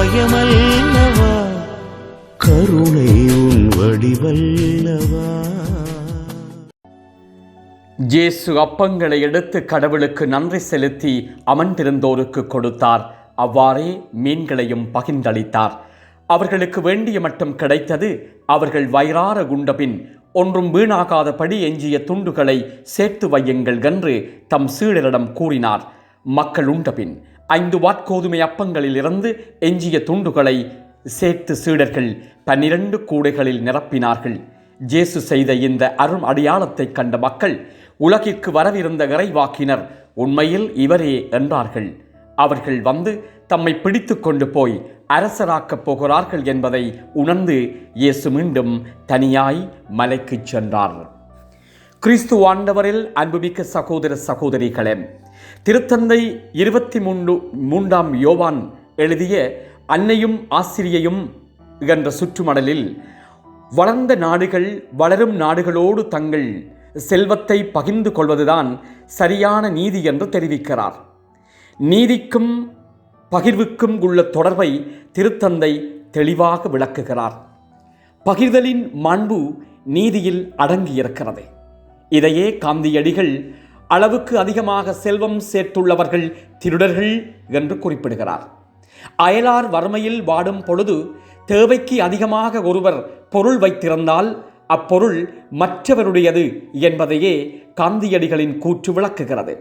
தெய்வீகமயமல்லவா கருணை உன் வடிவல்லவா? இயேசு அப்பங்களை எடுத்து கடவுளுக்கு நன்றி செலுத்தி அமர்ந்திருந்தோருக்கு கொடுத்தார். அவ்வாறே மீன்களையும் பகிர்ந்தளித்தார். அவர்களுக்கு வேண்டிய மட்டும் கிடைத்தது அவர்கள் வயிறார குண்டபின் ஒன்றும் வீணாகாதபடி எஞ்சிய துண்டுகளை சேர்த்து வையுங்கள் என்று தம் சீடரிடம் கூறினார். மக்கள் உண்டபின் ஐந்து வாட்கோதுமை அப்பங்களிலிருந்து எஞ்சிய துண்டுகளை சேர்த்து சீடர்கள் பன்னிரண்டு கூடைகளில் நிரப்பினார்கள். ஜேசு செய்த இந்த அரும் அடையாளத்தை கண்ட மக்கள் உலகிற்கு வரவிருந்த இறைவாக்கினர் உண்மையில் இவரே என்றார்கள். அவர்கள் வந்து தம்மை பிடித்து கொண்டு போய் அரசராக்கப் போகிறார்கள் என்பதை உணர்ந்து இயேசு மீண்டும் தனியாய் மலைக்குச் சென்றார். கிறிஸ்து ஆண்டவரில் அன்புமிக்க சகோதர சகோதரிகளே திருத்தந்தை இருபத்தி மூன்று மூன்றாம் யோவான் எழுதிய அன்னையும் ஆசிரியையும் என்ற சுற்றுமடலில் வளர்ந்த நாடுகள் வளரும் நாடுகளோடு தங்கள் செல்வத்தை பகிர்ந்து கொள்வதுதான் சரியான நீதி என்று தெரிவிக்கிறார். நீதிக்கும் பகிர்வுக்கும் உள்ள தொடர்பை திருத்தந்தை தெளிவாக விளக்குகிறார். பகிர்தலின் மாண்பு நீதியில் அடங்கியிருக்கிறது. இதையே காந்தியடிகள் அளவுக்கு அதிகமாக செல்வம் சேர்த்துள்ளவர்கள் திருடர்கள் என்று குறிப்பிடுகிறார். அயலார் வறுமையில் வாடும் பொழுது தேவைக்கு அதிகமாக ஒருவர் பொருள் வைத்திருந்தால் அப்பொருள் மற்றவருடையது என்பதையே காந்தியடிகளின் கூற்று விளக்குகிறது.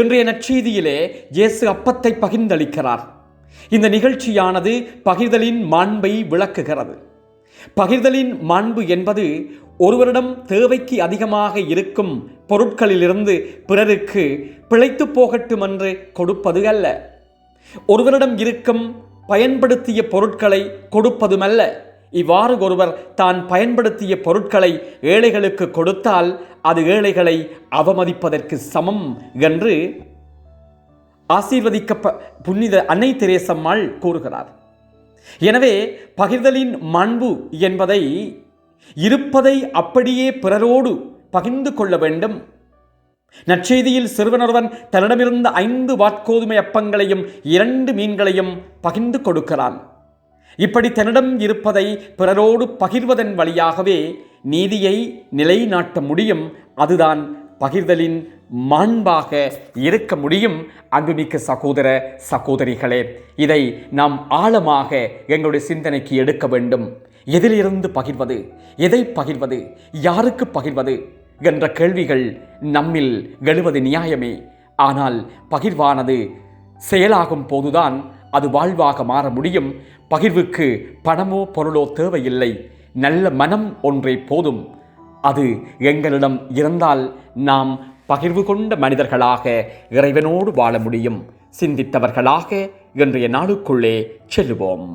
இன்றைய நற்செய்தியிலே இயேசு அப்பத்தை பகிர்ந்தளிக்கிறார். இந்த நிகழ்ச்சியானது பகிர்தலின் மாண்பை விளக்குகிறது. பகிர்தலின் மாண்பு என்பது ஒருவரிடம் தேவைக்கு அதிகமாக இருக்கும் பொருட்களிலிருந்து பிறருக்கு பிழைத்து போகட்டும் என்று கொடுப்பது அல்ல. ஒருவரிடம் இருக்கும் பயன்படுத்திய பொருட்களை கொடுப்பதுமல்ல. இவ்வாறு ஒருவர் தான் பயன்படுத்திய பொருட்களை ஏழைகளுக்கு கொடுத்தால் அது ஏழைகளை அவமதிப்பதற்கு சமம் என்று ஆசீர்வதிக்க புனித அன்னை தெரேசம்மாள் கூறுகிறார். எனவே பகிர்தலின் மண்பு என்பதை இருப்பதை அப்படியே பிறரோடு பகிர்ந்து கொள்ள வேண்டும். நற்செய்தியில் சிறுவனொருவன் தன்னிடமிருந்த ஐந்து வாட்கோதுமை அப்பங்களையும் இரண்டு மீன்களையும் பகிர்ந்து கொடுக்கிறான். இப்படி தன்னிடம் இருப்பதை பிறரோடு பகிர்வதன் வழியாகவே நீதியை நிலைநாட்ட முடியும். அதுதான் பகிர்தலின் மாண்பாக இருக்க முடியும். அன்புமிக்க சகோதர சகோதரிகளே இதை நாம் ஆழமாக எங்களுடைய சிந்தனைக்கு எடுக்க வேண்டும். எதிலிருந்து பகிர்வது எதை பகிர்வது யாருக்கு பகிர்வது என்ற கேள்விகள் நம்மில் எழுவது நியாயமே. ஆனால் பகிர்வானது செயலாகும் போதுதான் அது வாழ்வாக மாற முடியும். பகிர்வுக்கு பணமோ பொருளோ தேவையில்லை. நல்ல மனம் ஒன்றே போதும். அது எங்களிடம் இருந்தால் நாம் பகிர்வு கொண்ட மனிதர்களாக இறைவனோடு வாழ முடியும். சிந்தித்தவர்களாக இன்றைய நாளுக்குள்ளே செல்லுவோம்.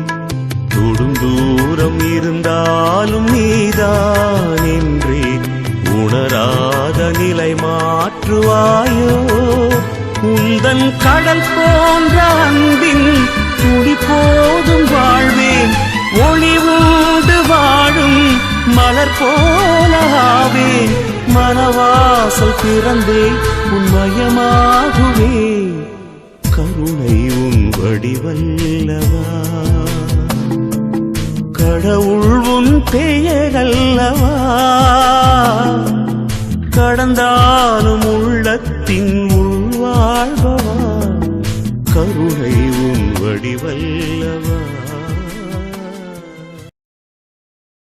தொடும் தூரம் இருந்தாலும் நீதான் என்று உணராத நிலை மாற்றுவாயோ? உந்தன் கடல் போன்ற அன்பின் துடி போதும் வாழ்வேன். ஒளிவோடு வாழும் மலர் போலாவே மனவாசல் பிறந்தே உன்மயமாகுவே. கருணை உன் வடிவல்லவா? கடவுள் உன் பெயரல்லவா? கடந்தாலும் உள்ளத்தின் உள்வாழ்பவா? கருணை உன் வடிவல்லவா?